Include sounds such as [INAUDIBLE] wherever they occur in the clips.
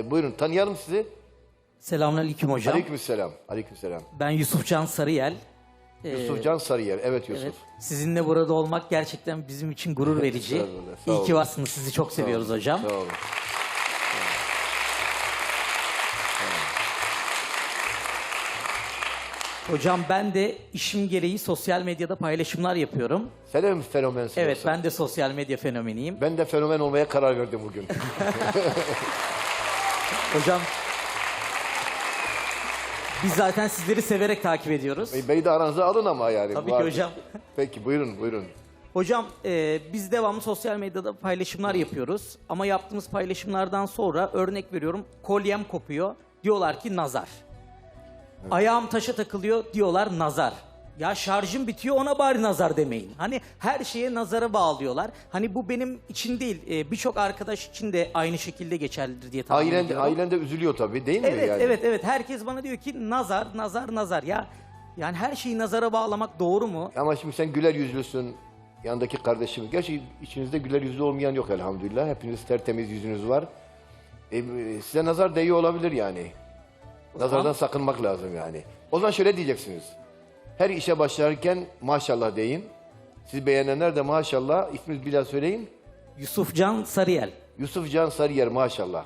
e, buyurun tanıyalım sizi. Selamünaleyküm hocam. Aleykümselam. Aleykümselam. Ben Yusufcan Sarıyel. Ee, Yusufcan Sarıyer. Evet Yusuf. Evet, sizinle burada olmak gerçekten bizim için gurur verici. Estağfurullah, sağ İyi ki olun. varsınız. Sizi çok seviyoruz hocam. Sağ olun. Hocam ben de işim gereği sosyal medyada paylaşımlar yapıyorum. Sen de mi fenomensin Evet yoksa? ben de sosyal medya fenomeniyim. Ben de fenomen olmaya karar verdim bugün. [LAUGHS] Hocam biz zaten sizleri severek takip ediyoruz. Bey- Bey de aranıza alın ama yani. Tabii Bu ki artık- hocam. [LAUGHS] Peki buyurun buyurun. Hocam e, biz devamlı sosyal medyada paylaşımlar yapıyoruz. Ama yaptığımız paylaşımlardan sonra örnek veriyorum kolyem kopuyor. Diyorlar ki nazar. Ayağım taşa takılıyor diyorlar nazar. Ya şarjım bitiyor ona bari nazar demeyin. Hani her şeye nazara bağlıyorlar. Hani bu benim için değil e, birçok arkadaş için de aynı şekilde geçerlidir diye tahmin Ailen, ediyorum. ailen de üzülüyor tabii değil mi? Evet yani? evet evet herkes bana diyor ki nazar nazar nazar ya. Yani her şeyi nazara bağlamak doğru mu? Ama şimdi sen güler yüzlüsün. Yanındaki kardeşim. Gerçi içinizde güler yüzlü olmayan yok elhamdülillah. Hepiniz tertemiz yüzünüz var. E, size nazar değiyor olabilir yani. Nazardan sakınmak lazım yani. O zaman şöyle diyeceksiniz. Her işe başlarken maşallah deyin. Siz beğenenler de maşallah. İsminizi bir daha söyleyin. Yusufcan Sarıyel. Yusuf Can Sarıyer maşallah.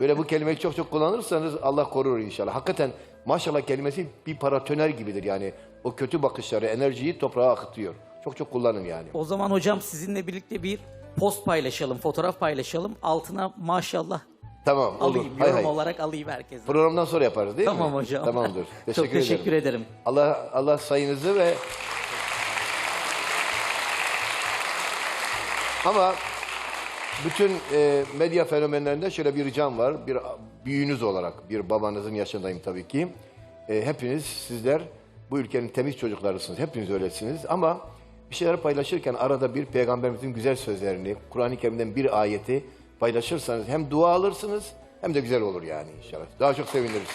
Böyle bu kelimeyi çok çok kullanırsanız Allah korur inşallah. Hakikaten maşallah kelimesi bir paratoner gibidir yani. O kötü bakışları, enerjiyi toprağa akıtıyor. Çok çok kullanın yani. O zaman hocam sizinle birlikte bir post paylaşalım, fotoğraf paylaşalım. Altına maşallah Tamam olur. alayım, Hay yorum hay. olarak alayım herkese. Programdan sonra yaparız değil mi? Tamam hocam. Tamamdır. Teşekkür Çok teşekkür ederim. ederim. Allah Allah sayınızı ve ama bütün e, medya fenomenlerinde şöyle bir ricam var. Bir büyüğünüz olarak, bir babanızın yaşındayım tabii ki. E, hepiniz sizler bu ülkenin temiz çocuklarısınız. Hepiniz öylesiniz ama bir şeyler paylaşırken arada bir peygamberimizin güzel sözlerini, Kur'an-ı Kerim'den bir ayeti paylaşırsanız hem dua alırsınız hem de güzel olur yani inşallah. Daha çok seviniriz.